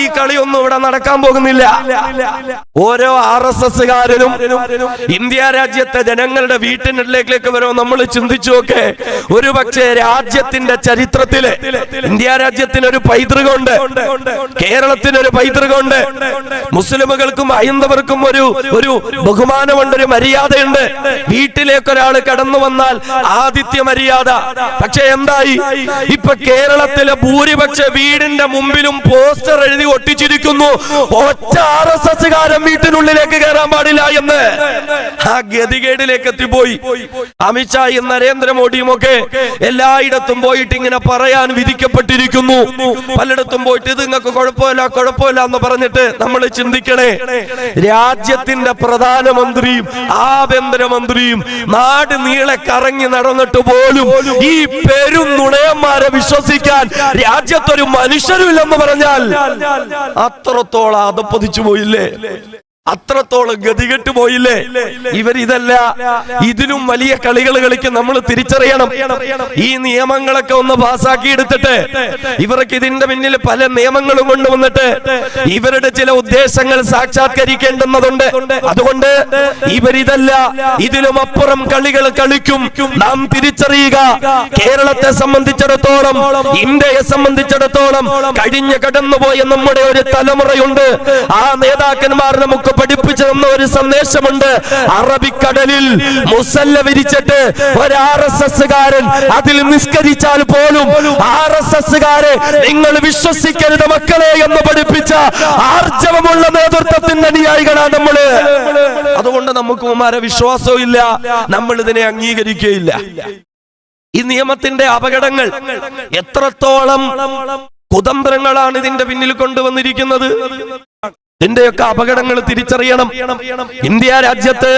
ഈ കളിയൊന്നും ഇവിടെ നടക്കാൻ പോകുന്നില്ല. ഓരോ ആർ എസ് എസ്സുകാരനും ഇന്ത്യ രാജ്യത്തെ ജനങ്ങളുടെ വീട്ടിനുള്ളിലേക്ക് വരുമോ നമ്മൾ ചിന്തിച്ചു നോക്കെ. ഒരു പക്ഷേ രാജ്യത്തിന്റെ ചരിത്രത്തിൽ ഇന്ത്യ രാജ്യത്തിന് ഒരു പൈതൃകമുണ്ട്. കേരളത്തിന് ഒരു പൈതൃകമുണ്ട്. മുസ്ലിമുകൾക്കും ഹൈന്ദവർക്കും ഒരു ഒരു ബഹുമാനമുണ്ട് ഒരു മര്യാദയുണ്ട്. വീട്ടിലേക്ക് ഒരാൾ കടന്നു വന്നാൽ ആദിത്യ മര്യാദ. പക്ഷെ എന്തായി? ഇപ്പൊ കേരളത്തിലെ ഭൂരിപക്ഷ വീടിന്റെ മുമ്പിലും പോസ്റ്റർ എഴുതി ഒട്ടിച്ചിരിക്കുന്നു. ഒറ്റ ആർ എസ് എസ്സുകാരൻ വീട്ടിനുള്ളിലേക്ക് കയറാൻ പാടില്ല എന്ന്. ആ ഗതികേടിലേക്ക് എത്തിപ്പോയി. അമിത്ഷായും നരേന്ദ്രമോദിയും ഒക്കെ എല്ലായിടത്തും പോയിട്ട് ഇങ്ങനെ പറയാൻ വിധിക്കപ്പെട്ടിരിക്കുന്നു. പലയിടത്തും പോയിട്ട് ഇത് നിങ്ങൾക്ക് കുഴപ്പമില്ല കുഴപ്പമില്ല എന്ന് പറഞ്ഞിട്ട് നമ്മൾ ചിന്തിക്കണേ. രാജ്യത്തിന്റെ പ്രധാനമന്ത്രിയും ആഭ്യന്തരമന്ത്രിയും നാട് നീളെ കറങ്ങി നടന്നിട്ട് പോലും ഈ പെരും നുണയന്മാരെ വിശ്വസിക്കാൻ രാജ്യത്തൊരു മനുഷ്യരുമില്ലെന്ന് പറഞ്ഞാൽ അത്രത്തോളം അതപ്പതിച്ചു പോയില്ലേ? അത്രത്തോളം ഗതികെട്ട് പോയില്ലേ? ഇവരിതല്ല ഇതിലും വലിയ കളികൾ കളിക്കും നമ്മൾ തിരിച്ചറിയണം. ഈ നിയമങ്ങളൊക്കെ ഒന്ന് പാസാക്കി എടുത്തിട്ട് ഇവർക്ക് ഇതിന്റെ പിന്നിൽ പല നിയമങ്ങളും കൊണ്ടുവന്നിട്ട് ഇവരുടെ ചില ഉദ്ദേശങ്ങൾ സാക്ഷാത്കരിക്കേണ്ടുന്നതുണ്ട്. അതുകൊണ്ട് ഇവരിതല്ല ഇതിലും അപ്പുറം കളികൾ കളിക്കും. നാം തിരിച്ചറിയുക. കേരളത്തെ സംബന്ധിച്ചിടത്തോളം ഇന്ത്യയെ സംബന്ധിച്ചിടത്തോളം കഴിഞ്ഞു കടന്നുപോയ നമ്മുടെ ഒരു തലമുറയുണ്ട്. ആ നേതാക്കന്മാർ നമുക്ക് പഠിപ്പിച്ചു തന്ന ഒരു സന്ദേശമുണ്ട്. അറബിക്കടലിൽ മുസല്ല വിരിച്ചിട്ട് ഒരു ആർ എസ് എസ്സുകാരൻ അതിൽ നിസ്കരിച്ചാൽ പോലും ആർ എസ് എസ്സുകാരെ നിങ്ങൾ വിശ്വസിക്കരുത് മക്കളെ എന്ന് പഠിപ്പിച്ച ആർജവമുള്ള നേതൃത്വത്തിന്റെ അനുയായികളാണ് നമ്മൾ. അതുകൊണ്ട് നമുക്ക് ഉമാരെ വിശ്വാസവും ഇല്ല നമ്മൾ ഇതിനെ അംഗീകരിക്കുകയില്ല. ഈ നിയമത്തിന്റെ അപകടങ്ങൾ എത്രത്തോളം കുതന്ത്രങ്ങളാണ് ഇതിന്റെ പിന്നിൽ കൊണ്ടുവന്നിരിക്കുന്നത്? ഇതിന്റെയൊക്കെ അപകടങ്ങൾ തിരിച്ചറിയണം. ഇന്ത്യ രാജ്യത്ത്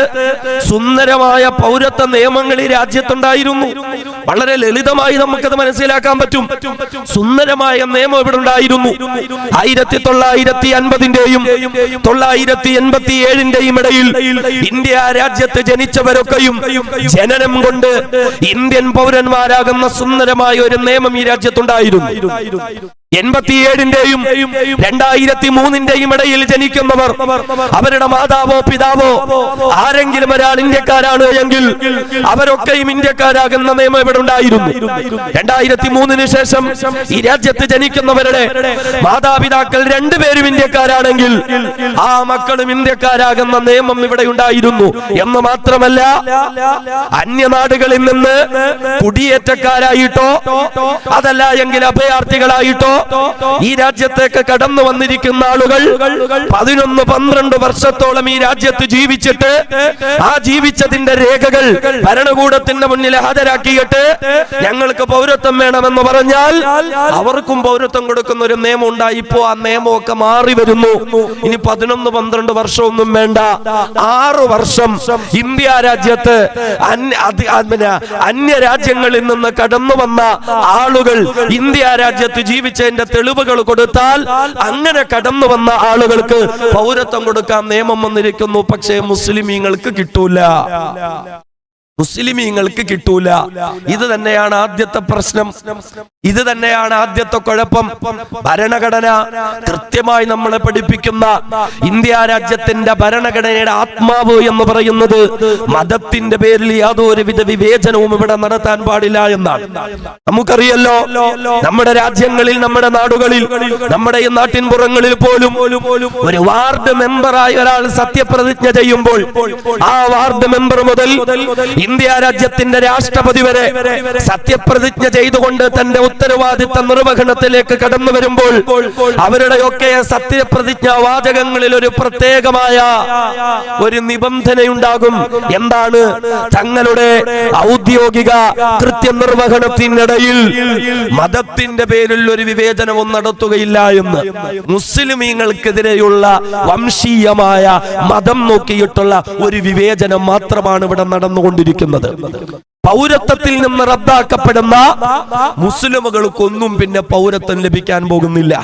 സുന്ദരമായ പൗരത്വ നിയമങ്ങൾ ഈ രാജ്യത്തുണ്ടായിരുന്നു. വളരെ ലളിതമായി നമുക്കത് മനസ്സിലാക്കാൻ പറ്റും. സുന്ദരമായ നിയമം ഇവിടെ ഉണ്ടായിരുന്നു. ആയിരത്തി തൊള്ളായിരത്തി അൻപതിന്റെയും തൊള്ളായിരത്തി എൺപത്തി ഏഴിന്റെയും ഇടയിൽ ഇന്ത്യ രാജ്യത്ത് ജനിച്ചവരൊക്കെയും ജനനം കൊണ്ട് ഇന്ത്യൻ പൗരന്മാരാകുന്ന സുന്ദരമായ ഒരു നിയമം ഈ രാജ്യത്തുണ്ടായിരുന്നു. എൺപത്തിയേഴിന്റെയും രണ്ടായിരത്തി മൂന്നിന്റെയും ഇടയിൽ ജനിക്കുന്നവർ അവരുടെ മാതാവോ പിതാവോ ആരെങ്കിലും ഒരാൾ ഇന്ത്യക്കാരാണ് എങ്കിൽ അവരൊക്കെയും ഇന്ത്യക്കാരാകുന്ന നിയമം ഇവിടെ ഉണ്ടായിരുന്നു. രണ്ടായിരത്തി മൂന്നിന് ശേഷം ഈ രാജ്യത്ത് ജനിക്കുന്നവരുടെ മാതാപിതാക്കൾ രണ്ടുപേരും ഇന്ത്യക്കാരാണെങ്കിൽ ആ മക്കളും ഇന്ത്യക്കാരാകുന്ന നിയമം ഇവിടെ ഉണ്ടായിരുന്നു. എന്ന് മാത്രമല്ല അന്യനാടുകളിൽ നിന്ന് കുടിയേറ്റക്കാരായിട്ടോ അതല്ല എങ്കിൽ അഭയാർത്ഥികളായിട്ടോ ഈ രാജ്യത്തേക്ക് കടന്നു വന്നിരിക്കുന്ന ആളുകൾ പതിനൊന്ന് പന്ത്രണ്ട് വർഷത്തോളം ഈ രാജ്യത്ത് ജീവിച്ചിട്ട് ആ ജീവിച്ചതിന്റെ രേഖകൾ ഭരണകൂടത്തിന്റെ മുന്നിൽ ഹാജരാക്കിയിട്ട് ഞങ്ങൾക്ക് പൗരത്വം വേണമെന്ന് പറഞ്ഞാൽ അവർക്കും പൗരത്വം കൊടുക്കുന്ന ഒരു നിയമം ഉണ്ടായി ഇപ്പോ ആ നിയമമൊക്കെ മാറി വരുന്നു. ഇനി പതിനൊന്ന് പന്ത്രണ്ട് വർഷമൊന്നും വേണ്ട. ആറ് വർഷം ഇന്ത്യ രാജ്യത്ത് അന്യ രാജ്യങ്ങളിൽ നിന്ന് കടന്നു വന്ന ആളുകൾ ഇന്ത്യ രാജ്യത്ത് ജീവിച്ചതിന്റെ തെളിവുകൾ കൊടുത്താൽ അങ്ങനെ കടന്നു വന്ന ആളുകൾക്ക് പൗരത്വം കൊടുക്കാൻ നിയമം വന്നിരിക്കുന്നു. പക്ഷേ മുസ്ലിമീങ്ങൾക്ക് കിട്ടൂല. മുസ്ലിമീങ്ങൾക്ക് കിട്ടൂല. ഇത് തന്നെയാണ് ആദ്യത്തെ പ്രശ്നം. ഇത് തന്നെയാണ് ആദ്യത്തെ കുഴപ്പം. ഭരണഘടന കൃത്യമായി നമ്മളെ പഠിപ്പിക്കുന്ന ഇന്ത്യ രാജ്യത്തിന്റെ ഭരണഘടനയുടെ ആത്മാവ് എന്ന് പറയുന്നത് മതത്തിന്റെ പേരിൽ യാതൊരുവിധ വിവേചനവും ഇവിടെ നടത്താൻ പാടില്ല എന്നാണ്. നമുക്കറിയല്ലോ നമ്മുടെ രാജ്യങ്ങളിൽ നമ്മുടെ നാടുകളിൽ നമ്മുടെ ഈ നാട്ടിൻപുറങ്ങളിൽ പോലും ഒരു വാർഡ് മെമ്പറായി ഒരാൾ സത്യപ്രതിജ്ഞ ചെയ്യുമ്പോൾ ആ വാർഡ് മെമ്പർ മുതൽ ഇന്ത്യ രാജ്യത്തിന്റെ രാഷ്ട്രപതി വരെ സത്യപ്രതിജ്ഞ ചെയ്തുകൊണ്ട് തന്റെ ഉത്തരവാദിത്ത നിർവഹണത്തിലേക്ക് കടന്നു വരുമ്പോൾ അവരുടെയൊക്കെ സത്യപ്രതിജ്ഞ വാചകങ്ങളിൽ ഒരു പ്രത്യേകമായ ഒരു നിബന്ധനയുണ്ടാകും. എന്താണ്? തങ്ങളുടെ ഔദ്യോഗിക കൃത്യനിർവഹണത്തിനിടയിൽ മതത്തിന്റെ പേരിൽ ഒരു വിവേചനവും നടത്തുകയില്ല എന്ന് മുസ്ലിമീങ്ങൾക്കെതിരെയുള്ള വംശീയമായ മതം നോക്കിയിട്ടുള്ള ഒരു വിവേചനം മാത്രമാണ് ഇവിടെ നടന്നുകൊണ്ടിരിക്കുന്നത്. പൗരത്വത്തിൽ നിന്ന് റദ്ദാക്കപ്പെടുന്ന മുസ്ലിമുകൾക്കൊന്നും പിന്നെ പൗരത്വം ലഭിക്കാൻ പോകുന്നില്ല.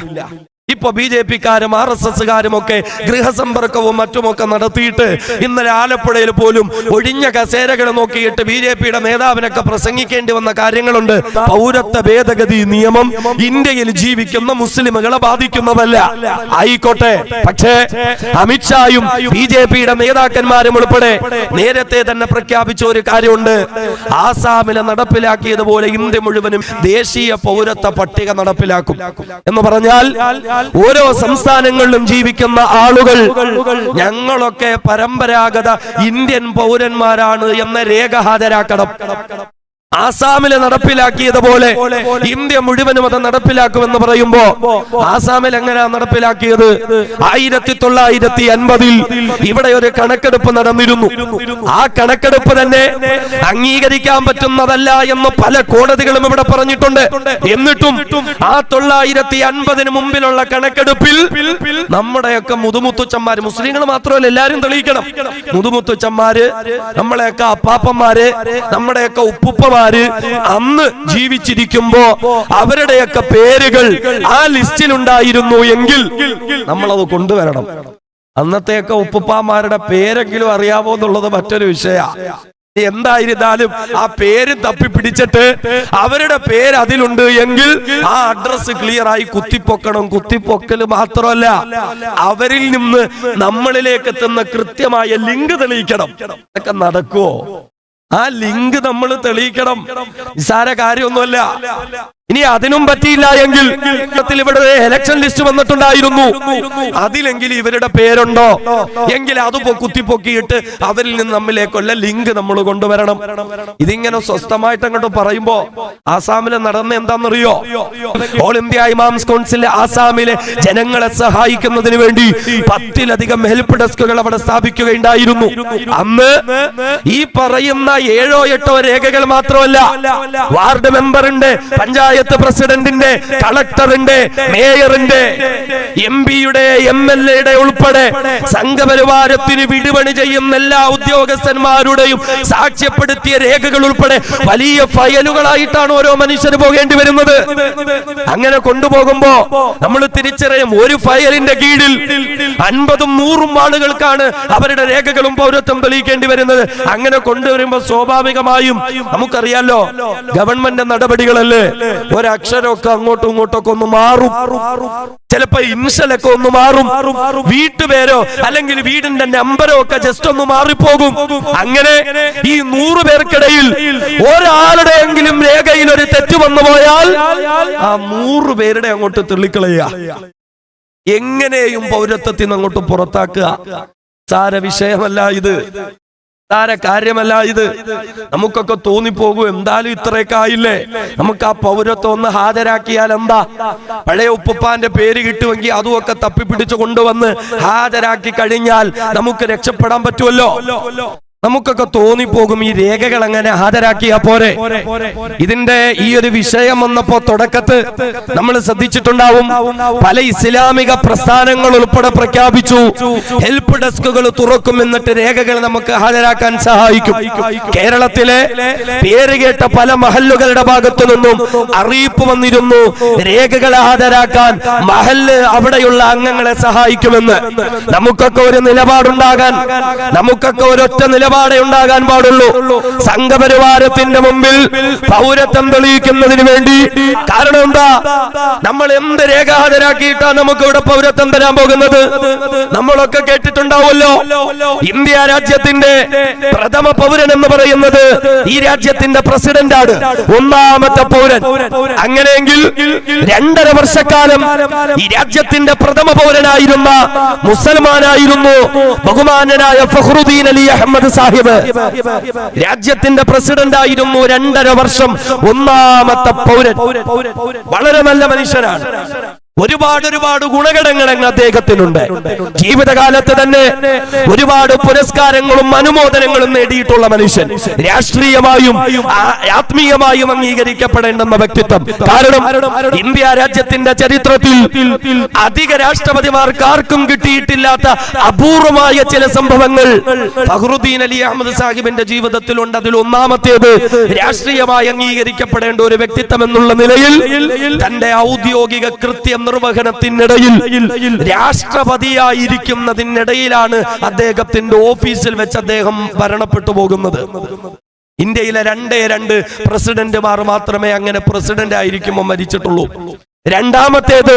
ഇപ്പൊ ബി ജെ പിക്കാരും ആർ എസ് എസ്സുകാരും ഒക്കെ ഗൃഹസമ്പർക്കവും മറ്റുമൊക്കെ നടത്തിയിട്ട് ഇന്നലെ ആലപ്പുഴയിൽ പോലും ഒഴിഞ്ഞ കസേരകൾ നോക്കിയിട്ട് ബി ജെ പിയുടെ നേതാവിനൊക്കെ പ്രസംഗിക്കേണ്ടി വന്ന കാര്യങ്ങളുണ്ട്. പൗരത്വ ഭേദഗതി നിയമം ഇന്ത്യയിൽ ജീവിക്കുന്ന മുസ്ലിമുകളെ ബാധിക്കുന്നതല്ല. ആയിക്കോട്ടെ. പക്ഷേ അമിത്ഷായും ബി ജെ പിയുടെ നേതാക്കന്മാരും ഉൾപ്പെടെ നേരത്തെ തന്നെ പ്രഖ്യാപിച്ച ഒരു കാര്യമുണ്ട്. ആസാമിലെ നടപ്പിലാക്കിയതുപോലെ ഇന്ത്യ മുഴുവനും ദേശീയ പൗരത്വ പട്ടിക നടപ്പിലാക്കും. എന്ന് പറഞ്ഞാൽ ഓരോ സംസ്ഥാനങ്ങളിലും ജീവിക്കുന്ന ആളുകൾ ഞങ്ങളൊക്കെ പരമ്പരാഗത ഇന്ത്യൻ പൗരന്മാരാണ് എന്ന രേഖ ഹാജരാക്കണം. ആസാമിലെ നടപ്പിലാക്കിയതുപോലെ ഇന്ത്യ മുഴുവനും അത് നടപ്പിലാക്കുമെന്ന് പറയുമ്പോ ആസാമിൽ എങ്ങനെയാ നടപ്പിലാക്കിയത്? ആയിരത്തി തൊള്ളായിരത്തി അൻപതിൽ ഇവിടെ ഒരു കണക്കെടുപ്പ് നടന്നിരുന്നു. ആ കണക്കെടുപ്പ് തന്നെ അംഗീകരിക്കാൻ പറ്റുന്നതല്ല എന്ന് പല കോടതികളും ഇവിടെ പറഞ്ഞിട്ടുണ്ട്. എന്നിട്ടും ആ തൊള്ളായിരത്തി അൻപതിന് മുമ്പിലുള്ള കണക്കെടുപ്പിൽ നമ്മുടെയൊക്കെ മുതുമുത്തുച്ചന്മാര് മുസ്ലിങ്ങൾ മാത്രമല്ല എല്ലാരും തെളിയിക്കണം. മുതുമുത്തുച്ചന്മാര് നമ്മളെയൊക്കെ അപ്പാപ്പന്മാര് നമ്മുടെയൊക്കെ ഉപ്പുപ്പമാര് അന്ന് ജീവിച്ചിരിക്കുമ്പോ അവരുടെയൊക്കെ പേരുകൾ ആ ലിസ്റ്റിൽ ഉണ്ടായിരുന്നു എങ്കിൽ നമ്മളത് കൊണ്ടുവരണം. അന്നത്തെയൊക്കെ ഉപ്പുപ്പാമാരുടെ പേരെങ്കിലും അറിയാമോ എന്നുള്ളത് മറ്റൊരു വിഷയ. എന്തായിരുന്നാലും ആ പേര് തപ്പി പിടിച്ചിട്ട് അവരുടെ പേര് അതിലുണ്ട് എങ്കിൽ ആ അഡ്രസ് ക്ലിയർ ആയി കുത്തിപ്പൊക്കണം. കുത്തിപ്പൊക്കൽ മാത്രമല്ല അവരിൽ നിന്ന് നമ്മളിലേക്ക് എത്തുന്ന കൃത്യമായ ലിങ്ക് തെളിയിക്കണം. ഇതൊക്കെ നടക്കുവോ? ആ ലിങ്ക് നമ്മൾ തെളിയിക്കണം. നിസാര കാര്യമൊന്നുമല്ല. ഇനി അതിനും പറ്റിയില്ല എങ്കിൽ ഇവിടെ ഇലക്ഷൻ ലിസ്റ്റ് വന്നിട്ടുണ്ടായിരുന്നു. അതിലെങ്കിൽ ഇവരുടെ പേരുണ്ടോ? എങ്കിൽ അത് കുത്തിപ്പൊക്കിയിട്ട് അവരിൽ നിന്ന് നമ്മിലേക്കുള്ള ലിങ്ക് നമ്മൾ കൊണ്ടുവരണം. ഇതിങ്ങനെ സ്വസ്ഥമായിട്ട് അങ്ങോട്ട് പറയുമ്പോ ആസാമിൽ നടന്ന എന്താണെന്നറിയോ? ഓൾ ഇന്ത്യ ഇമാംസ് കൗൺസിൽ ആസാമിലെ ജനങ്ങളെ സഹായിക്കുന്നതിന് വേണ്ടി പത്തിലധികം ഹെൽപ്പ് ഡെസ്കുകൾ അവിടെ സ്ഥാപിക്കുകയുണ്ടായിരുന്നു. അന്ന് ഈ പറയുന്ന ഏഴോ എട്ടോ രേഖകൾ മാത്രമല്ല വാർഡ് മെമ്പറിന്റെ പഞ്ചായത്ത് പ്രസിഡന്റിന്റെ കളക്ടറിന്റെ മേയറിന്റെ എം പിയുടെ എം എൽ എയുടെ ഉൾപ്പെടെ സംഘപരിവാരത്തിന് വിടുപണി ചെയ്യുന്ന എല്ലാ ഉദ്യോഗസ്ഥന്മാരുടെയും സാക്ഷ്യപ്പെടുത്തിയ രേഖകൾ ഉൾപ്പെടെ വലിയ ഫയലുകളായിട്ടാണ് ഓരോ മനുഷ്യന് പോകേണ്ടി വരുന്നത്. അങ്ങനെ കൊണ്ടുപോകുമ്പോ നമ്മൾ തിരിച്ചറിയും ഒരു ഫയലിന്റെ കീഴിൽ അൻപതും നൂറും ആളുകൾക്കാണ് അവരുടെ രേഖകളും പൗരത്വം തെളിയിക്കേണ്ടി വരുന്നത്. അങ്ങനെ കൊണ്ടുവരുമ്പോ സ്വാഭാവികമായും നമുക്കറിയാലോ ഗവൺമെന്റ് നടപടികളല്ലേ? ഒരക്ഷരമൊക്കെ അങ്ങോട്ടും ഇങ്ങോട്ടൊക്കെ ഒന്ന് മാറും. ചിലപ്പോ ഇൻഷലൊക്കെ ഒന്ന് മാറും. വീട്ടുപേരോ അല്ലെങ്കിൽ വീടിന്റെ നമ്പരോ ഒക്കെ ജസ്റ്റ് ഒന്ന് മാറിപ്പോകും. അങ്ങനെ ഈ നൂറ് പേർക്കിടയിൽ ഒരാളുടെയെങ്കിലും രേഖയിൽ ഒരു തെറ്റ് വന്നു പോയാൽ ആ നൂറ് പേരുടെ അങ്ങോട്ട് തെള്ളിക്കളയുക എങ്ങനെയും പൗരത്വത്തിൽ നിന്ന് അങ്ങോട്ട് പുറത്താക്കുക. സാര വിഷയമല്ല ഇത്. സാര കാര്യമല്ല ഇത്. നമുക്കൊക്കെ തോന്നിപ്പോകും. എന്തായാലും ഇത്രയൊക്കെ ആയില്ലേ? നമുക്ക് ആ പൗരത്വം ഒന്ന് ഹാജരാക്കിയാൽ എന്താ? പഴയ ഉപ്പുപ്പാന്റെ പേര് കിട്ടുമെങ്കിൽ അതുമൊക്കെ തപ്പിപ്പിടിച്ചു കൊണ്ടുവന്ന് ഹാജരാക്കി കഴിഞ്ഞാൽ നമുക്ക് രക്ഷപ്പെടാൻ പറ്റുമല്ലോ? നമുക്കൊക്കെ തോന്നിപ്പോകും ഈ രേഖകൾ അങ്ങനെ ഹാജരാക്കിയാ പോരെ. ഇതിന്റെ ഈ ഒരു വിഷയം വന്നപ്പോ തുടക്കത്ത് നമ്മൾ ശ്രദ്ധിച്ചിട്ടുണ്ടാവും. പല ഇസ്ലാമിക പ്രസ്ഥാനങ്ങൾ ഉൾപ്പെടെ പ്രഖ്യാപിച്ചു. ഹെൽപ്പ് ഡെസ്കുകൾ തുറക്കും എന്നിട്ട് രേഖകൾ നമുക്ക് ഹാജരാക്കാൻ സഹായിക്കും. കേരളത്തിലെ പേര് കേട്ട പല മഹല്ലുകളുടെ ഭാഗത്തു നിന്നും അറിയിപ്പ് വന്നിരുന്നു. രേഖകൾ ഹാജരാക്കാൻ മഹല്ല് അവിടെയുള്ള അംഗങ്ങളെ സഹായിക്കുമെന്ന്. നമുക്കൊക്കെ ഒരു നിലപാടുണ്ടാകാൻ നമുക്കൊക്കെ ഒരൊറ്റ നിലപാടേ ഉണ്ടാകാൻ പാടുള്ളൂ. സംഘപരിവാരത്തിന്റെ മുമ്പിൽ പൗരത്വം തെളിയിക്കുന്നതിന് വേണ്ടി. കാരണം എന്താ? നമ്മൾ എന്ത് രേഖ ഹാജരാക്കിയിട്ടാ നമുക്ക് ഇവിടെ പൗരത്വം തരാൻ പോകുന്നത്? നമ്മളൊക്കെ കേട്ടിട്ടുണ്ടാവുമല്ലോ. ഇന്ത്യ രാജ്യത്തിന്റെ പ്രഥമ പൗരൻ എന്ന് പറയുന്നത് ഈ രാജ്യത്തിന്റെ പ്രസിഡന്റ് ആണ് ഒന്നാമത്തെ പൗരൻ. അങ്ങനെയെങ്കിൽ രണ്ടര വർഷക്കാലം ഈ രാജ്യത്തിന്റെ പ്രഥമ പൗരനായിരുന്ന മുസൽമാനായിരുന്നു ബഹുമാനനായ ഫഹ്റുദ്ദീൻ അലി അഹമ്മദ് സാഹിബ്. രാജ്യത്തിന്റെ പ്രസിഡന്റ് ആയിരുന്നു രണ്ടര വർഷം ഒന്നാമത്തെ പൗരൻ. വളരെ നല്ല മനുഷ്യനാണ്. ഒരുപാട് ഒരുപാട് ഗുണഘടങ്ങൾ അദ്ദേഹത്തിനുണ്ട്. ജീവിതകാലത്ത് തന്നെ ഒരുപാട് പുരസ്കാരങ്ങളും അനുമോദനങ്ങളും നേടിയിട്ടുള്ള മനുഷ്യൻ. രാഷ്ട്രീയമായും ആത്മീയമായും അംഗീകരിക്കപ്പെടേണ്ടുന്ന വ്യക്തിത്വം. കാരണം ഇന്ത്യ രാജ്യത്തിന്റെ ചരിത്രത്തിൽ അധിക രാഷ്ട്രപതിമാർക്ക് ആർക്കും കിട്ടിയിട്ടില്ലാത്ത അപൂർവമായ ചില സംഭവങ്ങൾ ഫഹ്റുദ്ദീൻ അലി അഹമ്മദ് സാഹിബിന്റെ ജീവിതത്തിലുണ്ട്. അതിൽ ഒന്നാമത്തേത് രാഷ്ട്രീയമായി അംഗീകരിക്കപ്പെടേണ്ട ഒരു വ്യക്തിത്വം എന്നുള്ള നിലയിൽ തന്റെ ഔദ്യോഗിക കൃത്യം നിർവഹണത്തിനിടയിൽ രാഷ്ട്രപതിയായിരിക്കുന്നതിനിടയിലാണ് അദ്ദേഹത്തിന്റെ ഓഫീസിൽ വെച്ച് അദ്ദേഹം ഭരണപ്പെട്ടു പോകുന്നത്. ഇന്ത്യയിലെ രണ്ടേ രണ്ട് പ്രസിഡന്റുമാർ മാത്രമേ അങ്ങനെ പ്രസിഡന്റ് ആയിരിക്കുമ്പോൾ മരിച്ചിട്ടുള്ളൂ. രണ്ടാമത്തേത്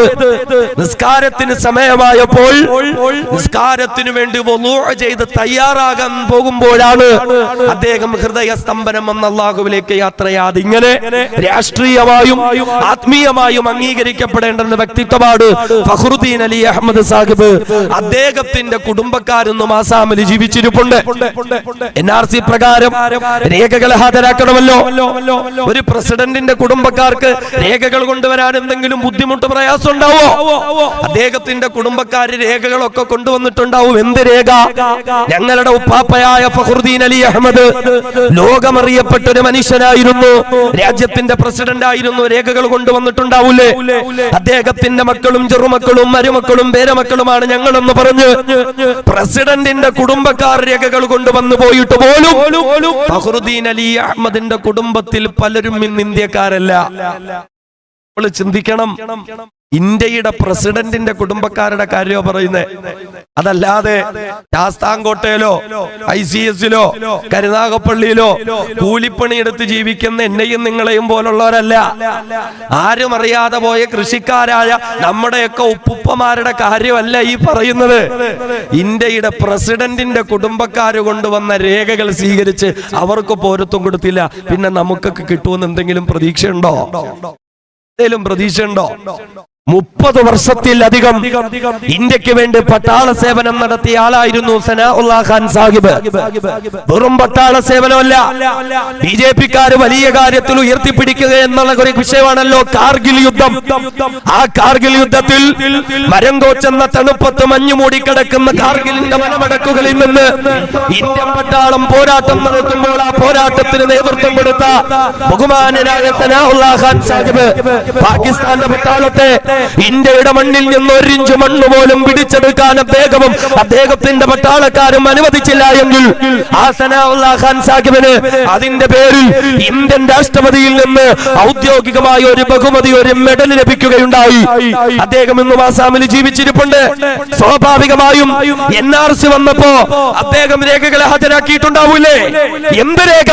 നിസ്കാരത്തിന് സമയമായപ്പോൾ നിസ്കാരത്തിന് വേണ്ടി ചെയ്ത് തയ്യാറാകാൻ പോകുമ്പോഴാണ് അദ്ദേഹം ഹൃദയസ്തംഭനം എന്ന അള്ളാഹുവിലേക്ക് യാത്രയാത്. ഇങ്ങനെ രാഷ്ട്രീയമായും ആത്മീയമായും അംഗീകരിക്കപ്പെടേണ്ടുന്ന വ്യക്തിത്വമാണ് ഫഖറുദ്ദീൻ അലി അഹമ്മദ് സാഹിബ്. അദ്ദേഹത്തിന്റെ കുടുംബക്കാരൊന്നും ആസാമിൽ ജീവിച്ചിരിപ്പുണ്ട്. എൻ ആർ സി പ്രകാരം രേഖകൾ ഹാജരാക്കണമല്ലോ. ഒരു പ്രസിഡന്റിന്റെ കുടുംബക്കാർക്ക് രേഖകൾ കൊണ്ടുവരാൻ എന്തെങ്കിലും ബുദ്ധിമുട്ട് പ്രയാസം ഉണ്ടാവോ അദ്ദേഹത്തിന്റെ കുടുംബക്കാര് രേഖകളൊക്കെ കൊണ്ടുവന്നിട്ടുണ്ടാവും. എന്ത് രേഖ? ഞങ്ങളുടെ ഉപ്പാപ്പയായ ഫഖറുദ്ദീൻ അലി അഹമ്മദ് ലോകമറിയപ്പെട്ട ഒരു മനുഷ്യനായിരുന്നു. രാജ്യത്തിന്റെ പ്രസിഡന്റ് ആയിരുന്നു രേഖകൾ കൊണ്ടുവന്നിട്ടുണ്ടാവൂലേ? അദ്ദേഹത്തിന്റെ മക്കളും ചെറുമക്കളും മരുമക്കളും പേരമക്കളുമാണ് ഞങ്ങളെന്ന് പറഞ്ഞ് പ്രസിഡന്റിന്റെ കുടുംബക്കാർ രേഖകൾ കൊണ്ടുവന്നു പോയിട്ട് പോലും ഫഹ്റുദ്ദീൻ അലി അഹമ്മദിന്റെ കുടുംബത്തിൽ പലരും ഇന്ന് ഇന്ത്യക്കാരല്ല. നമ്മൾ ചിന്തിക്കണം. ഇന്ത്യയുടെ പ്രസിഡന്റിന്റെ കുടുംബക്കാരുടെ കാര്യമോ പറയുന്നത് അതല്ലാതെ ശാസ്താംകോട്ടയിലോ ഐ സി എസിലോ കരുനാഗപ്പള്ളിയിലോ കൂലിപ്പണിയെടുത്ത് ജീവിക്കുന്ന എന്നെയും നിങ്ങളെയും പോലുള്ളവരല്ല. ആരും അറിയാതെ പോയ കൃഷിക്കാരായ നമ്മുടെയൊക്കെ ഉപ്പുപ്പമാരുടെ കാര്യമല്ല ഈ പറയുന്നത്. ഇന്ത്യയുടെ പ്രസിഡന്റിന്റെ കുടുംബക്കാര് കൊണ്ടുവന്ന രേഖകൾ സ്വീകരിച്ച് അവർക്ക് പോരത്വം കൊടുത്തില്ല. പിന്നെ നമുക്കൊക്കെ കിട്ടുമെന്ന് എന്തെങ്കിലും പ്രതീക്ഷയുണ്ടോ? എന്തെങ്കിലും പ്രതീക്ഷയുണ്ടോ? മുപ്പത് വർഷത്തിലധികം ഇന്ത്യയ്ക്ക് വേണ്ടി പട്ടാള സേവനം നടത്തിയ ആളായിരുന്നു സനാഉല്ലാ സാഹിബ്. വെറും പട്ടാള സേവനമല്ല ബി ജെ പിക്കാര് വലിയ കാര്യത്തിൽ ഉയർത്തിപ്പിടിക്കുക എന്നുള്ള ഒരു വിഷയമാണല്ലോ കാർഗിൽ യുദ്ധം. ആ കാർഗിൽ യുദ്ധത്തിൽ മരം കോച്ചെന്ന തണുപ്പത്ത് മഞ്ഞു മൂടിക്കിടക്കുന്ന കാർഗിലിന്റെ മലമടക്കുകളിൽ നിന്ന് ഇന്ത്യൻ പട്ടാളം പോരാട്ടം നടത്തുമ്പോൾ ആ പോരാട്ടത്തിന് നേതൃത്വം കൊടുത്ത ബഹുമാനനായ സനാഉല്ലാ ഖാൻ സാഹിബ് പാകിസ്ഥാന്റെ പട്ടാളത്തെ ഇന്ത്യയുടെ മണ്ണിൽ നിന്ന് ഒരിഞ്ച് മണ്ണ് പോലും പിടിച്ചെടുക്കാൻ അദ്ദേഹവും അദ്ദേഹത്തിന്റെ പട്ടാളക്കാരും അനുവദിച്ചില്ല എങ്കിൽ ഖാൻ സാഹിബിന് അതിന്റെ പേരിൽ ഇന്ത്യൻ രാഷ്ട്രപതിയിൽ നിന്ന് ഔദ്യോഗികമായ ഒരു ബഹുമതി ഒരു മെഡൽ ലഭിക്കുകയുണ്ടായി. അദ്ദേഹം ഇന്നും ആസാമിൽ ജീവിച്ചിരിപ്പുണ്ട്. സ്വാഭാവികമായും എൻ ആർ സി വന്നപ്പോ അദ്ദേഹം രേഖകളെ ഹാജരാക്കിയിട്ടുണ്ടാവൂലേ? എന്ത് രേഖ?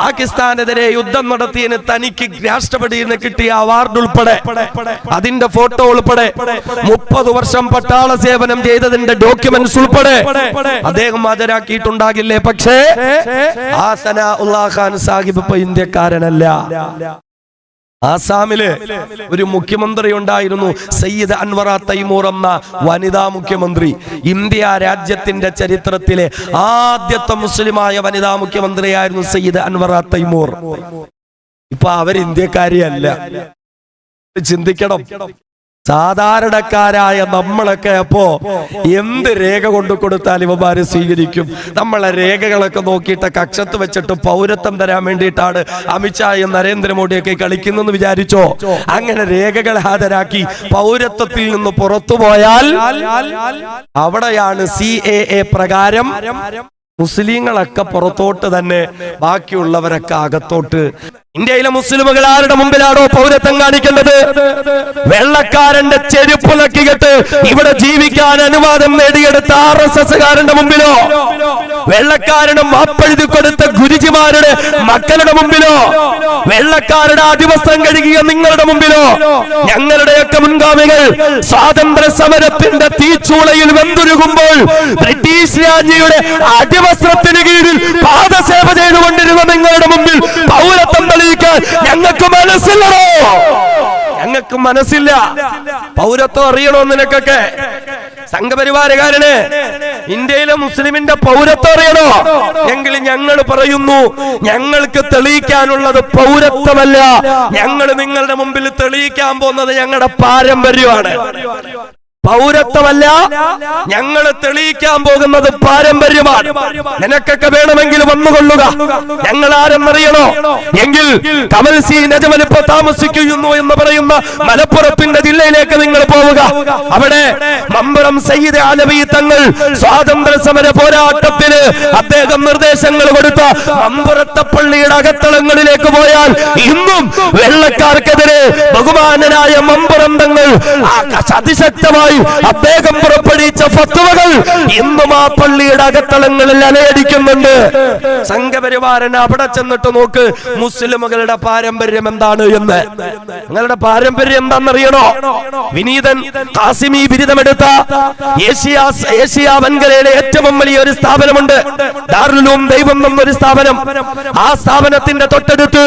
പാകിസ്ഥാനെതിരെ യുദ്ധം നടത്തിയതിന് തനിക്ക് രാഷ്ട്രപതിയിൽ നിന്ന് കിട്ടിയ അവാർഡ് ഉൾപ്പെടെ. അതിന്റെ ഫോട്ടോ ഉൾപ്പെടെ മുപ്പത് വർഷം പട്ടാള സേവനം ചെയ്തതിന്റെ ഡോക്യുമെന്റ്സ് ഉൾപ്പെടെ അദ്ദേഹം ഹാജരാക്കിയിട്ടുണ്ടാകില്ലേ? പക്ഷേ ആസന ഉള്ളാഹാൻ സാഹിബ് ഇപ്പൊ ഇന്ത്യക്കാരനല്ല. ആസാമിൽ ഒരു മുഖ്യമന്ത്രി ഉണ്ടായിരുന്നു സയ്യിദ് അൻവറ തൈമൂർ എന്ന വനിതാ മുഖ്യമന്ത്രി. ഇന്ത്യ രാജ്യത്തിന്റെ ചരിത്രത്തിലെ ആദ്യത്തെ മുസ്ലിമായ വനിതാ മുഖ്യമന്ത്രിയായിരുന്നു സയ്യിദ് അൻവറ തൈമൂർ. ഇപ്പൊ അവർ ഇന്ത്യക്കാരിയല്ല. ചിന്തിക്കണം. സാധാരണക്കാരായ നമ്മളൊക്കെ അപ്പോ എന്ത് രേഖ കൊണ്ടു കൊടുത്താൽ ഇവമാര് സ്വീകരിക്കും. നമ്മളെ രേഖകളൊക്കെ നോക്കിയിട്ട് കക്ഷത്ത് വെച്ചിട്ട് പൗരത്വം തരാൻ വേണ്ടിയിട്ടാണ് അമിത്ഷായും നരേന്ദ്രമോദിയൊക്കെ കളിക്കുന്നെന്ന് വിചാരിച്ചോ? അങ്ങനെ രേഖകൾ ഹാജരാക്കി പൗരത്വത്തിൽ നിന്ന് പുറത്തുപോയാൽ അവിടെയാണ് സി പ്രകാരം മുസ്ലിങ്ങളൊക്കെ പുറത്തോട്ട് തന്നെ ബാക്കിയുള്ളവരൊക്കെ അകത്തോട്ട്. ഇന്ത്യയിലെ മുസ്ലിമുകൾ ആരുടെ മുമ്പിലാണോ പൗരത്വം കാണിക്കേണ്ടത്? വെള്ളക്കാരന്റെ ചെരുപ്പ് നക്കിയിട്ട് ഇവിടെ ജീവിക്കാൻ അനുവാദം നേടിയെടുത്ത ആർ എസ് എസ് കാരന്റെ മുമ്പിലോ? വെള്ളക്കാരന് മാപ്പെഴുതി കൊടുത്ത ഗുരുജിമാരുടെ മക്കളുടെ മുമ്പിലോ? വെള്ളക്കാരുടെ അടിവസ്ത്രം കഴുകിയ നിങ്ങളുടെ മുമ്പിലോ? ഞങ്ങളുടെയൊക്കെ മുൻഗാമികൾ സ്വാതന്ത്ര്യ സമരത്തിന്റെ തീച്ചൂളയിൽ വെന്തുരുകുമ്പോൾ ബ്രിട്ടീഷ് രാജ്ഞിയുടെ അടിവസ്ത്രത്തിന് കീഴിൽ പാദസേവ ചെയ്തുകൊണ്ടിരുന്ന നിങ്ങളുടെ മുമ്പിൽ പൗരത്വം തെളിയിക്കാൻ ഞങ്ങൾക്ക് മനസ്സില്ലടോ. ഞങ്ങൾക്ക് മനസ്സില്ല. പൗരത്വം അറിയണോ നിനക്കൊക്കെ? സംഘപരിവാരകാരന് ഇന്ത്യയിലെ മുസ്ലിമിന്റെ പൗരത്വം അറിയണോ? എങ്കിൽ ഞങ്ങൾ പറയുന്നു ഞങ്ങൾക്ക് തെളിയിക്കാനുള്ളത് പൗരത്വമല്ല. ഞങ്ങൾ നിങ്ങളുടെ മുമ്പിൽ തെളിയിക്കാൻ പോകുന്നത് ഞങ്ങളുടെ പാരമ്പര്യമാണ്. പൗരത്വമല്ല. ഞങ്ങൾ തെളിയിക്കാൻ പോകുന്നത് പാരമ്പര്യമാണ്. നിനക്കൊക്കെ വേണമെങ്കിൽ വന്നുകൊള്ളുക. ഞങ്ങൾ ആരെന്നറിയണോ? എങ്കിൽ കമൽ സി നജമൽ താമസിക്കുന്നു എന്ന് പറയുന്ന മലപ്പുറത്തിന്റെ ജില്ലയിലേക്ക് നിങ്ങൾ പോവുക. അവിടെ മമ്പുറം സയ്യിദ് ആലവി തങ്ങൾ സ്വാതന്ത്ര്യ സമര പോരാട്ടത്തിന് അദ്ദേഹം നിർദ്ദേശങ്ങൾ കൊടുത്ത മമ്പുറത്തെ പള്ളിയുടെ അകത്തളങ്ങളിലേക്ക് പോയാൽ ഇന്നും വെള്ളക്കാർക്കെതിരെ ബഹുമാനനായ മമ്പുറം തങ്ങൾ ആ അതിശക്തമായി അദ്ദേഹം പുറപ്പെടുവിച്ച ഫത്വകൾ ഇന്നും ആ പള്ളിയുടെ അകത്തളങ്ങളിൽ അലയടിക്കുന്നുണ്ട്. സംഘപരിവാരൻ അവിടെ ചെന്നിട്ട് നോക്ക് മുസ്ലിമുകളുടെ പാരമ്പര്യം എന്താണ് എന്ന്. നിങ്ങളുടെ പാരമ്പര്യം എന്താണെന്നറിയണോ? വിനീതൻ കാസിമി ബിരുദമെടുത്ത ഏഷ്യ ഏഷ്യ വൻകരയിലെ ഏറ്റവും വലിയ ഒരു സ്ഥാപനമുണ്ട്. ദാരുലൂം ദൈവം എന്നൊരു സ്ഥാപനം. ആ സ്ഥാപനത്തിന്റെ തൊട്ടടുത്ത്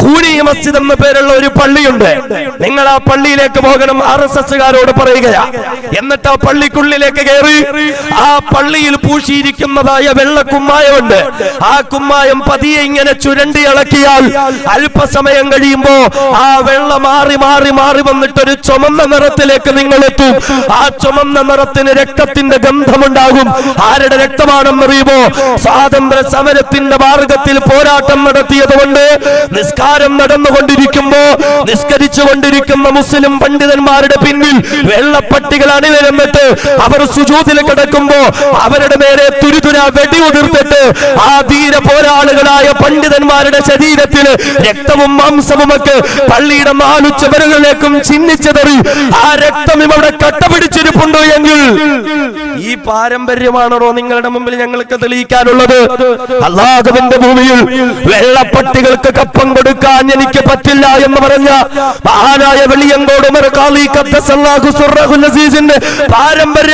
ഹൂനി മസ്ജിദ് എന്ന പേരുള്ള ഒരു പള്ളിയുണ്ട്. നിങ്ങൾ ആ പള്ളിയിലേക്ക് പോകണം ആർ എസ് എസ്സുകാരോട് പറയുകയാ. എന്നിട്ട് ആ പള്ളിക്കുള്ളിലേക്ക് കയറി. ആ പള്ളിയിൽ പൂശിയിരിക്കുന്നതായ വെള്ള കുമ്മായമുണ്ട് ആ കുമ്മായം പതിയെ ഇങ്ങനെ ചുരണ്ടി ഇളക്കിയാൽ അല്പസമയം കഴിയുമ്പോ ആ വെള്ളം മാറി മാറി മാറി വന്നിട്ട് ഒരു ചുമന്ന നിറത്തിലേക്ക് നിങ്ങൾ എത്തും ആ ചുമന്ന നിറത്തിന് രക്തത്തിന്റെ ഗന്ധമുണ്ടാകും. ആരുടെ രക്തമാണെന്നറിയുമോ? സ്വാതന്ത്ര്യ സമരത്തിന്റെ മാർഗത്തിൽ പോരാട്ടം നടത്തിയത് കൊണ്ട് നിസ്കാരം നടന്നുകൊണ്ടിരിക്കുമ്പോ നിസ്കരിച്ചു കൊണ്ടിരിക്കുന്ന മുസ്ലിം പണ്ഡിതന്മാരുടെ പിന്നിൽ വെള്ളപ്പട്ടികൾ അണിനിരന്നിട്ട് അവർ സുജൂതിൽ കിടക്കുമ്പോ അവരുടെ നേരെ തുരുതുര വെടിയുതിർത്തിട്ട് ആ ധീര പോരാളികളായ പണ്ഡിതന്മാരുടെ ശരീരത്തിൽ രക്തവും മാംസവും ഒക്കെ പള്ളിയുടെ നാലു ചിഹ്നിച്ചതെറി ആ രക്തം ഇവിടെ കട്ടപിടിച്ചിരിപ്പുണ്ടോ എങ്കിൽ ഈ പാരമ്പര്യമാണോ നിങ്ങളുടെ മുമ്പിൽ ഞങ്ങൾക്ക് തെളിയിക്കാനുള്ളത്? അള്ളാഹുവിന്റെ ഭൂമിയിൽ വെള്ളപ്പട്ടികൾക്ക് കപ്പം കൊടുക്കാൻ എനിക്ക് പറ്റില്ല എന്ന് പറഞ്ഞ മഹാനായ വെളിയങ്കോട് ഉമർ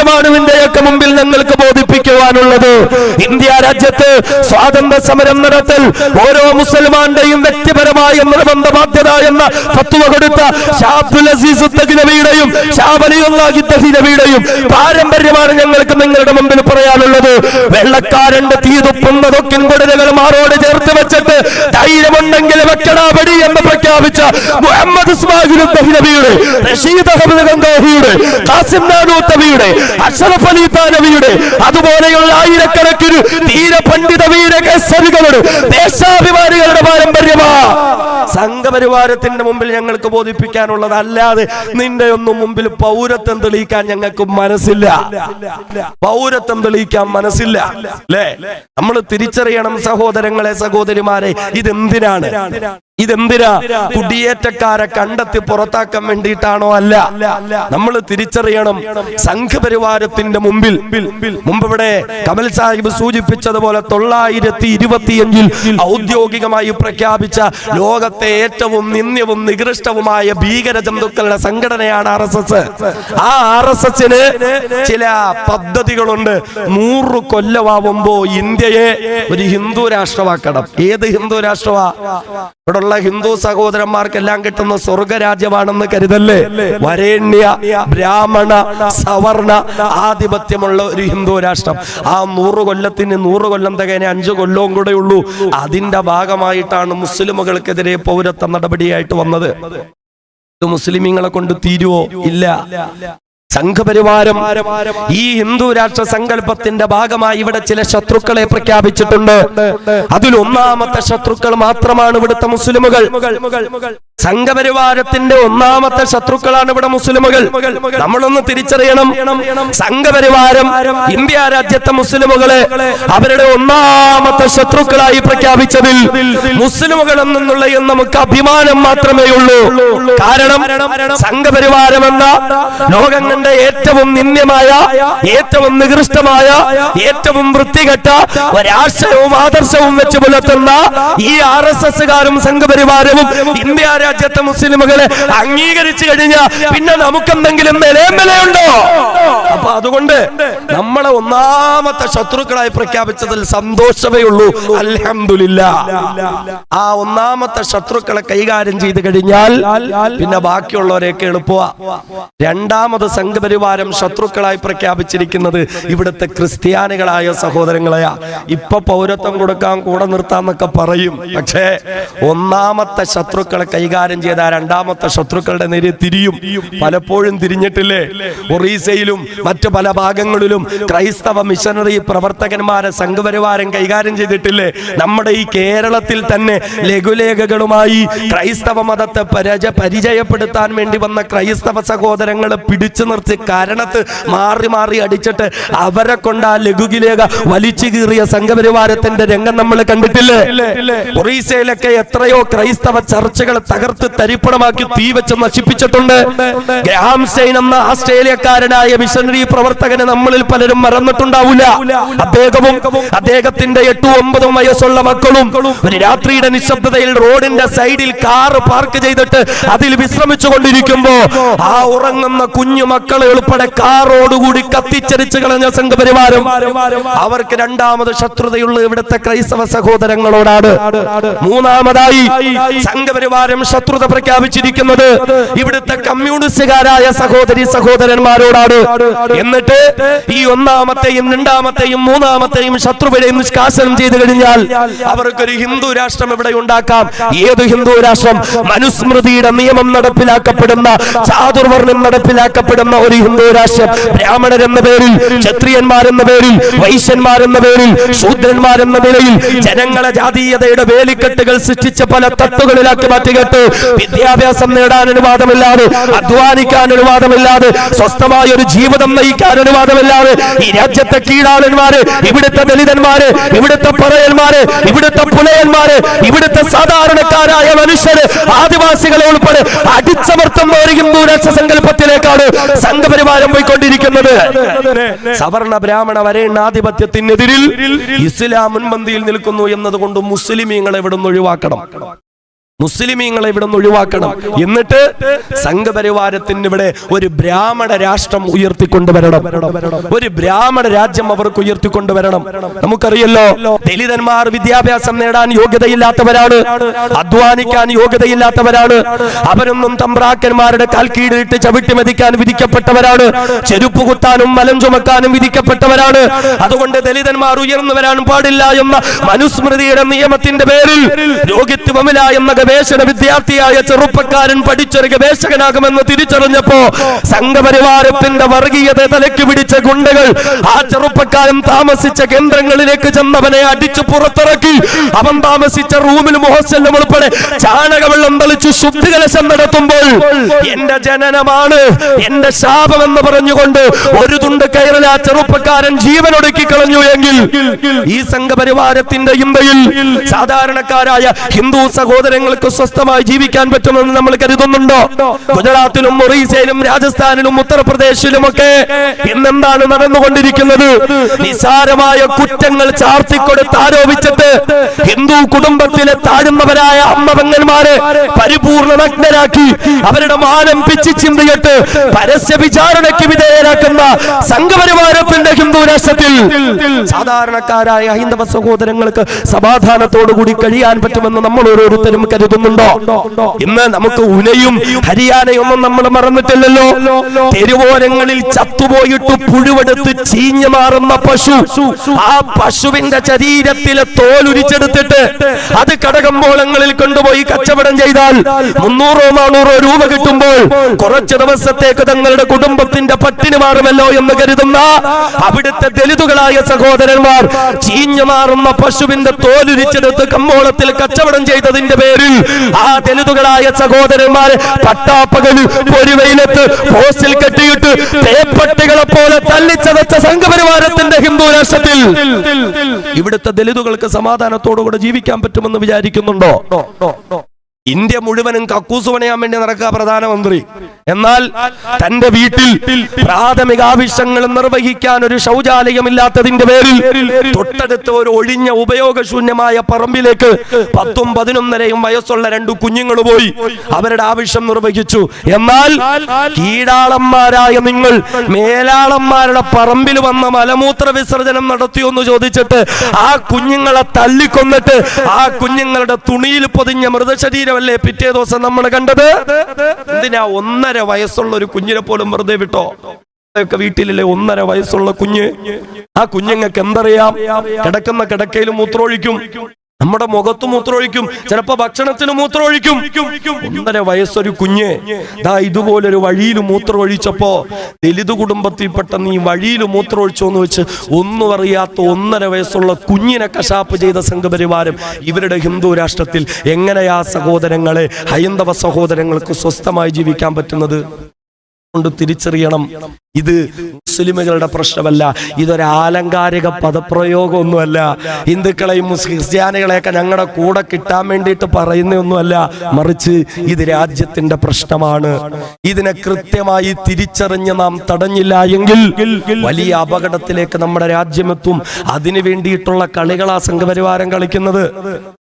ഇതിന്റെയൊക്കെ മുമ്പിൽ ഞങ്ങൾക്ക് ബോധിപ്പിക്കുവാനുള്ളത്. ഇന്ത്യ രാജ്യത്ത് സ്വാതന്ത്ര്യ സമരം നടത്തൽ ഓരോ മുസൽമാന്റെയും വ്യക്തിപരമായ നിർബന്ധ ബാധ്യത എന്ന ഫത്വ കൊടുത്ത ഷാബ്ദുൽ അസീസ് തഹിനവിയുടെയും ഷാ വലിയുള്ളാഹി തഹിനവിയുടെയും പാരമ്പര്യമാണ് ഞങ്ങൾക്ക് നിങ്ങളുടെ മുമ്പിൽ പറയാനുള്ളത്. വെള്ളക്കാരന്റെ തീതുപ്പുന്ന തൊക്കിൻ കൊടുലുകൾ മാറോട് ചേർത്ത് വെച്ചിട്ട് ധൈര്യമുണ്ടെങ്കിൽ വെക്കടാപടി എന്ന് പ്രഖ്യാപിച്ച മുഹമ്മദ് ഇസ്മാഹിലും തഹിനവിയുടെ റഷീദ് അഹമ്മദ് ഗംഗോഹിയുടെ കാസിം നാനൂത്തവിയുടെ അഷറഫ് അതുപോലെയുള്ള ആയിരക്കണക്കിന് തീര പണ്ഡിത വീര കേസരികളുടെ ദേശാഭിമാനികളുടെ പാരമ്പര്യമാ. സംഘപരിവാരത്തിന്റെ മുമ്പിൽ ഞങ്ങൾക്ക് ബോധിപ്പിക്കാനുള്ളത് അല്ലാതെ നിന്റെ ഒന്നും മുമ്പിൽ പൗരത്വം തെളിയിക്കാൻ ഞങ്ങൾക്ക് മനസ്സില്ല. പൗരത്വം തെളിയിക്കാൻ മനസ്സില്ല. അല്ലേ? നമ്മൾ തിരിച്ചറിയണം സഹോദരങ്ങളെ സഹോദരിമാരെ ഇതെന്തിനാണ്? ഇതെന്തിനാ? കുടിയേറ്റക്കാരെ കണ്ടെത്തി പുറത്താക്കാൻ വേണ്ടിയിട്ടാണോ അല്ല. നമ്മൾ തിരിച്ചറിയണം സംഘപരിവാരത്തിന്റെ മുമ്പിൽ. മുമ്പ് ഇവിടെ കമൽ സാഹിബ് സൂചിപ്പിച്ചതുപോലെ തൊള്ളായിരത്തി ഇരുപത്തിയഞ്ചിൽ ഔദ്യോഗികമായി പ്രഖ്യാപിച്ച ലോകത്തെ ഏറ്റവും നിന്ദ്യവും നികൃഷ്ടവുമായ ഭീകര ജന്തുക്കളുടെ സംഘടനയാണ് ആർ എസ് എസ്. ആ ആർ എസ് എസിന് ചില പദ്ധതികളുണ്ട്. നൂറ് കൊല്ലമാവുമ്പോ ഇന്ത്യയെ ഒരു ഹിന്ദു രാഷ്ട്രമാക്കണം. ഏത് ഹിന്ദു രാഷ്ട്രമാ? ഇവിടുള്ള ഹിന്ദു സഹോദരന്മാർക്കെല്ലാം കിട്ടുന്ന സ്വർഗരാജ്യമാണെന്ന് കരുതല്ലേ? വരേണ്യ ബ്രാഹ്മണ സവർണ ആധിപത്യമുള്ള ഒരു ഹിന്ദു രാഷ്ട്രം. ആ നൂറ് കൊല്ലത്തിന് നൂറ് കൊല്ലം തികനെ അഞ്ചു കൊല്ലവും കൂടെ ഉള്ളൂ. അതിന്റെ ഭാഗമായിട്ടാണ് മുസ്ലിമുകൾക്കെതിരെ പൗരത്വ നടപടിയായിട്ട് വന്നത്. മുസ്ലിമീങ്ങളെ കൊണ്ട് തീരുവോ? ഇല്ല. സംഘപരിവാരം ഈ ഹിന്ദു രാഷ്ട്ര സങ്കല്പത്തിന്റെ ഭാഗമായി ഇവിടെ ചില ശത്രുക്കളെ പ്രഖ്യാപിച്ചിട്ടുണ്ട്. അതിൽ ഒന്നാമത്തെ ശത്രുക്കൾ മാത്രമാണ് ഇവിടുത്തെ മുസ്ലിമുകൾ. സംഘപരിവാരത്തിന്റെ ഒന്നാമത്തെ ശത്രുക്കളാണ് ഇവിടെ മുസ്ലിമുകൾ. നമ്മളൊന്ന് തിരിച്ചറിയണം. സംഘപരിവാരം ഇന്ത്യ രാജ്യത്തെ മുസ്ലിമുകളെ അവരുടെ ഒന്നാമത്തെ ശത്രുക്കളായി പ്രഖ്യാപിച്ചതിൽ മുസ്ലിമുകൾ എന്നുള്ള നമുക്ക് അഭിമാനം മാത്രമേ ഉള്ളൂ. കാരണം സംഘപരിവാരം എന്ന ലോകം കണ്ട ഏറ്റവും നിന്ദ്യമായ ഏറ്റവും നികൃഷ്ടമായ ഏറ്റവും വൃത്തികെട്ട ഒരാശയവും ആദർശവും വെച്ച് പുലർത്തുന്ന ഈ ആർ എസ് എസ്സുകാരും സംഘപരിവാരവും ഇന്ത്യ രാജ്യത്തെ മുസ്ലിമുകളെ അംഗീകരിച്ചു കഴിഞ്ഞാൽ പിന്നെ നമുക്കെന്തെങ്കിലും വിലയുണ്ടോ അപ്പൊ അതുകൊണ്ട് നമ്മളെ ഒന്നാമത്തെ ശത്രുക്കളായി പ്രഖ്യാപിച്ചതിൽ സന്തോഷമേ ഉള്ളൂ. അലഹമില്ല ആ ഒന്നാമത്തെ ശത്രുക്കളെ കൈകാര്യം ചെയ്ത് കഴിഞ്ഞാൽ പിന്നെ ബാക്കിയുള്ളവരെയൊക്കെ എളുപ്പമാ. രണ്ടാമത് സംഘപരിവാരം ശത്രുക്കളായി പ്രഖ്യാപിച്ചിരിക്കുന്നത് ഇവിടുത്തെ ക്രിസ്ത്യാനികളായ സഹോദരങ്ങളെയാ. ഇപ്പൊ പൗരത്വം കൊടുക്കാൻ കൂടെ നിർത്താന്നൊക്കെ പറയും. പക്ഷേ ഒന്നാമത്തെ ശത്രുക്കളെ കൈകാര്യം ചെയ്ത ആ രണ്ടാമത്തെ ശത്രുക്കളുടെ നേരെ തിരിയും. പലപ്പോഴും തിരിഞ്ഞിട്ടില്ലേ? ഒറീസയിലും മറ്റു പല ഭാഗങ്ങളിലും ക്രൈസ്തവ മിഷനറി പ്രവർത്തകന്മാരെ സംഘപരിവാരം കൈകാര്യം ചെയ്തിട്ടില്ലേ? നമ്മുടെ ഈ കേരളത്തിൽ തന്നെ ലഘുലേഖകളുമായി ക്രൈസ്തവ മതത്തെ പരാജ പരിചയപ്പെടുത്താൻ വേണ്ടി വന്ന ക്രൈസ്തവ സഹോദരങ്ങളെ പിടിച്ചു നിർത്തി കാരണത്ത് മാറി മാറി അടിച്ചിട്ട് അവരെ കൊണ്ട് ആ ലഘുകിലേഖ വലിച്ചു കീറിയ സംഘപരിവാരത്തിന്റെ രംഗം നമ്മൾ കണ്ടിട്ടില്ലേ? ഒറീസയിലൊക്കെ എത്രയോ ക്രൈസ്തവ ചർച്ചകൾ തകർത്ത് തരിപ്പണമാക്കി തീ വെച്ച് നശിപ്പിച്ചിട്ടുണ്ട്. ഗ്രാം സ്റ്റെയിൻ എന്ന ആസ്ട്രേലിയക്കാരനായ മിഷനറി പ്രവർത്തകനെ നമ്മളിൽ പലരും മറന്നിട്ടുണ്ടാവില്ല. അദ്ദേഹവും അദ്ദേഹത്തിന്റെ എട്ടും ഒമ്പതും വയസ്സുള്ള മക്കളും ഒരു രാത്രിയുടെ നിശബ്ദതയിൽ റോഡിന്റെ സൈഡിൽ കാർ പാർക്ക് ചെയ്തിട്ട് അതിൽ വിശ്രമിച്ചു കൊണ്ടിരിക്കുമ്പോ ആ ഉറങ്ങുന്ന കുഞ്ഞു മക്കളെ ഉൾപ്പെടെ കാറോടുകൂടി കത്തിച്ചരിച്ചു കളഞ്ഞ സംഘപരിവാരം അവർക്ക് രണ്ടാമത് ശത്രുതയുള്ള ഇവിടുത്തെ ക്രൈസ്തവ സഹോദരങ്ങളോടാണ്. മൂന്നാമതായി സംഘപരിവാരം ശത്രുത പ്രഖ്യാപിച്ചിരിക്കുന്നത് ഇവിടുത്തെ കമ്മ്യൂണിസ്റ്റുകാരായ സഹോദരി സഹോദരന്മാരോടാണ്. എന്നിട്ട് ഈ ഒന്നാമത്തെയും രണ്ടാമത്തെയും മൂന്നാമത്തെയും ശത്രുവിനെ നിഷ്കാസനം ചെയ്തു കഴിഞ്ഞാൽ അവർക്കൊരു ഹിന്ദു രാഷ്ട്രം ഇവിടെ ഉണ്ടാക്കാം. ഏത് ഹിന്ദു രാഷ്ട്രം? മനുസ്മൃതിയുടെ നിയമം നടപ്പിലാക്കപ്പെടുന്ന ചാതുർവർണം നടപ്പിലാക്കപ്പെടുന്ന ഒരു ഹിന്ദു രാഷ്ട്രം. ബ്രാഹ്മണർ എന്ന പേരിൽ ക്ഷത്രിയന്മാരെന്ന പേരിൽ വൈശ്യന്മാരെന്ന പേരിൽ ശൂദ്രന്മാരെന്ന നിലയിൽ ജനങ്ങളെ ജാതീയതയുടെ വേലിക്കെട്ടുകൾ സൃഷ്ടിച്ച പല തട്ടുകളിലാക്കി മാറ്റികെട്ട് വിദ്യാഭ്യാസം നേടാൻ അനുവാദമില്ലാതെ അധ്വാനിക്കാൻ അനുവാദമില്ലാതെ സ്വസ്ഥമായ ഒരു ജീവിതം നയിക്കാൻ അനുവാദമില്ലാതെ ഈ രാജ്യത്തെ കീഴാളന്മാര് ഇവിടുത്തെ ദലിതന്മാര് ഇവിടുത്തെ പറയന്മാര് ഇവിടുത്തെ പുലയന്മാര് ഇവിടുത്തെ സാധാരണക്കാരായ മനുഷ്യര് ആദിവാസികളെ ഉൾപ്പെടെ അടിച്ചമർത്തുന്ന ഒരു ഹിന്ദു രാഷ്ട്ര സങ്കല്പത്തിലേക്കാണ് സംഘപരിവാരം പോയിക്കൊണ്ടിരിക്കുന്നത്. സവർണ ബ്രാഹ്മണ വരേണ്ണാധിപത്യത്തിനെതിരിൽ ഇസ്ലാം മുൻപന്തിയിൽ നിൽക്കുന്നു എന്നതുകൊണ്ട് മുസ്ലിമീങ്ങളെ ഇവിടെ നിന്ന് ഒഴിവാക്കണം. മുസ്ലിമീങ്ങളെ ഇവിടെ നിന്ന് ഒഴിവാക്കണം. എന്നിട്ട് സംഘപരിവാരത്തിന് ഇവിടെ ഒരു ബ്രാഹ്മണ രാഷ്ട്രം ഉയർത്തിക്കൊണ്ടുവരണം. ഒരു ബ്രാഹ്മണ രാജ്യം അവർക്ക് ഉയർത്തിക്കൊണ്ടുവരണം. നമുക്കറിയല്ലോ ദലിതന്മാർ വിദ്യാഭ്യാസം നേടാൻ യോഗ്യതയില്ലാത്തവരാണ് അധ്വാനിക്കാൻ യോഗ്യതയില്ലാത്തവരാണ് അവരൊന്നും തമ്പ്രാക്കന്മാരുടെ കാൽ കീഴിലിട്ട് ചവിട്ടി മതിക്കാൻ വിധിക്കപ്പെട്ടവരാണ് ചെരുപ്പ് കുത്താനും മലം ചുമക്കാനും വിധിക്കപ്പെട്ടവരാണ്. അതുകൊണ്ട് ദലിതന്മാർ ഉയർന്നു വരാൻ പാടില്ല എന്ന മനുസ്മൃതിയുടെ നിയമത്തിന്റെ പേരിൽ രോഗിത്വമില്ല എന്ന ഗവേഷണ വിദ്യാർത്ഥിയായ ചെറുപ്പക്കാരൻ പഠിച്ചൊരു ഗവേഷകനാകുമെന്ന് തിരിച്ചറിഞ്ഞപ്പോ സംഘപരിവാരത്തിന്റെ വർഗീയത തലയ്ക്ക് പിടിച്ച ഗുണ്ടകൾ ആ ചെറുപ്പക്കാരൻ താമസിച്ച കേന്ദ്രങ്ങളിലേക്ക് ചെന്നവനെ അടിച്ചു പുറത്തിറക്കി. അവൻ താമസിച്ച റൂമിലും ഹോസ്റ്റലിലും ഉൾപ്പെടെ ചാണകവെള്ളം തളിച്ചു ശുദ്ധികലശം നടത്തുമ്പോൾ എന്റെ ജനനമാണ് എന്റെ ശാപം ശാപമെന്ന് പറഞ്ഞുകൊണ്ട് ഒരു തുണ്ട് കയറിൽ ആ ചെറുപ്പക്കാരൻ ജീവനൊടുക്കി കളഞ്ഞു എങ്കിൽ ഈ സംഘപരിവാരത്തിന്റെ ഇമ്പയിൽ സാധാരണക്കാരായ ഹിന്ദു സഹോദരങ്ങൾക്ക് സ്വസ്ഥമായി ജീവിക്കാൻ പറ്റുമെന്ന് നമ്മൾ കരുതുന്നുണ്ടോ? ഗുജറാത്തിലും ഒറീസയിലും രാജസ്ഥാനിലും ഉത്തർപ്രദേശിലും ഒക്കെ ഇന്നെന്താണ് നടന്നുകൊണ്ടിരിക്കുന്നത്? നിസാരമായ കുറ്റങ്ങൾ ചാർത്തിക്കൊടുത്ത് ആരോപിച്ചിട്ട് ഹിന്ദു കുടുംബത്തിലെ താഴുന്നവരായ അമ്മപങ്ങന്മാരെ പരിപൂർണ നഗ്നരാക്കി അവരുടെ മാനം പിച്ച് ചിന്തിയിട്ട് പരസ്യ വിചാരണയ്ക്ക് വിധേയരാക്കുന്ന സംഘപരിവാരത്തിന്റെ ഹിന്ദു രാഷ്ട്രത്തിൽ സാധാരണക്കാരായ ഹൈന്ദവ സഹോദരങ്ങൾക്ക് സമാധാനത്തോടുകൂടി കഴിയാൻ പറ്റുമെന്ന് നമ്മൾ ഓരോരുത്തരും കരുതുന്നുണ്ടോ ഇന്ന് നമുക്ക് ഉനയും ഹരിയാനയൊന്നും നമ്മൾ മറന്നിട്ടില്ലല്ലോ. തെരുവോരങ്ങളിൽ ചത്തുപോയിട്ട് പുഴുവെടുത്ത് ചീഞ്ഞു മാറുന്ന പശു. ആ പശുവിന്റെ ശരീരത്തിലെ തോലുരിച്ചെടുത്തിട്ട് അത് കടകമ്പോളങ്ങളിൽ കൊണ്ടുപോയി കച്ചവടം ചെയ്താൽ മുന്നൂറോ നാനൂറോ രൂപ കിട്ടുമ്പോൾ കുറച്ച് ദിവസത്തേക്ക് തങ്ങളുടെ കുടുംബത്തിന്റെ പട്ടിണി മാറുമല്ലോ എന്ന് കരുതുന്ന അവിടുത്തെ ദലിതുകളായ സഹോദരന്മാർ ചീഞ്ഞു മാറുന്ന പശുവിന്റെ തോലുരിച്ചെടുത്ത് കമ്പോളത്തിൽ കച്ചവടം ചെയ്തതിന്റെ പേരിൽ ആ ദലിതുകളായ സഹോദരന്മാരെ പട്ടാപ്പകൽ പൊരുവയിലെത്ത് പോസ്റ്റിൽ കെട്ടിയിട്ട് തേപ്പട്ടികളെ പോലെ തല്ലിച്ചതച്ച സംഘപരിവാരത്തിന്റെ ഹിന്ദു രാഷ്ട്രത്തിൽ ഇവിടുത്തെ ദലിതുകൾക്ക് സമാധാനത്തോടുകൂടെ ജീവിക്കാൻ പറ്റുമെന്ന് വിചാരിക്കുന്നുണ്ടോ? ഇന്ത്യ മുഴുവനും കക്കൂസ് പണിയാൻ വേണ്ടി നടക്കുക പ്രധാനമന്ത്രി. എന്നാൽ തന്റെ വീട്ടിൽ പ്രാഥമിക ആവശ്യങ്ങൾ നിർവഹിക്കാൻ ഒരു ശൗചാലയമില്ലാത്തതിന്റെ പേരിൽ തൊട്ടടുത്ത് ഒരു ഒഴിഞ്ഞ ഉപയോഗശൂന്യമായ പറമ്പിലേക്ക് പത്തും പതിനൊന്നരയും വയസ്സുള്ള രണ്ടു കുഞ്ഞുങ്ങൾ പോയി അവരുടെ ആവശ്യം നിർവഹിച്ചു. എന്നാൽ കീഴാളന്മാരായ നിങ്ങൾ മേലാളന്മാരുടെ പറമ്പിൽ വന്ന മലമൂത്ര വിസർജനം നടത്തിയെന്ന് ചോദിച്ചിട്ട് ആ കുഞ്ഞുങ്ങളെ തല്ലിക്കൊന്നിട്ട് ആ കുഞ്ഞുങ്ങളുടെ തുണിയിൽ പൊതിഞ്ഞ മൃതശരീരമല്ലേ പിറ്റേ ദിവസം നമ്മൾ കണ്ടത്? എന്തിനാ ഒന്നര വയസ്സുള്ള ഒരു കുഞ്ഞിനെ പോലും വെറുതെ വിട്ടോ? ഒക്കെ വീട്ടിലല്ലേ ഒന്നര വയസ്സുള്ള കുഞ്ഞ്? ആ കുഞ്ഞുങ്ങൾക്ക് എന്തറിയാം? കിടക്കുന്ന കിടക്കയിൽ മൂത്രമൊഴിക്കും. നമ്മുടെ മുഖത്ത് മൂത്രമൊഴിക്കും. ചിലപ്പോ ഭക്ഷണത്തിന് മൂത്രമൊഴിക്കും. ഒന്നര വയസ്സൊരു കുഞ്ഞ് ദാ ഇതുപോലൊരു വഴിയിൽ മൂത്രമൊഴിച്ചപ്പോ ദലിത് കുടുംബത്തിൽപ്പെട്ട നീ വഴിയിൽ മൂത്രമൊഴിച്ചോ എന്ന് വെച്ച് ഒന്നും അറിയാത്ത ഒന്നര വയസ്സുള്ള കുഞ്ഞിനെ കശാപ്പ് ചെയ്ത സംഘപരിവാരം ഇവരുടെ ഹിന്ദു രാഷ്ട്രത്തിൽ എങ്ങനെയാ സഹോദരങ്ങളെ ഹൈന്ദവ സഹോദരങ്ങൾക്ക് സ്വസ്ഥമായി ജീവിക്കാൻ പറ്റുന്നത്? കൊണ്ട് തിരിച്ചറിയണം. ഇത് മുസ്ലിമുകളുടെ പ്രശ്നമല്ല. ഇതൊരു ആലങ്കാരിക പദപ്രയോഗമൊന്നുമല്ല. ഹിന്ദുക്കളെയും ക്രിസ്ത്യാനികളെയൊക്കെ ഞങ്ങളുടെ കൂടെ കിട്ടാൻ വേണ്ടിയിട്ട് പറയുന്നൊന്നുമല്ല മറിച്ച് ഇത് രാജ്യത്തിന്റെ പ്രശ്നമാണ്. ഇതിനെ കൃത്യമായി തിരിച്ചറിഞ്ഞ് നാം തടഞ്ഞില്ല എങ്കിൽ വലിയ അപകടത്തിലേക്ക് നമ്മുടെ രാജ്യമെത്തും. അതിനു വേണ്ടിയിട്ടുള്ള കളികളാ സംഘപരിവാരം കളിക്കുന്നത്.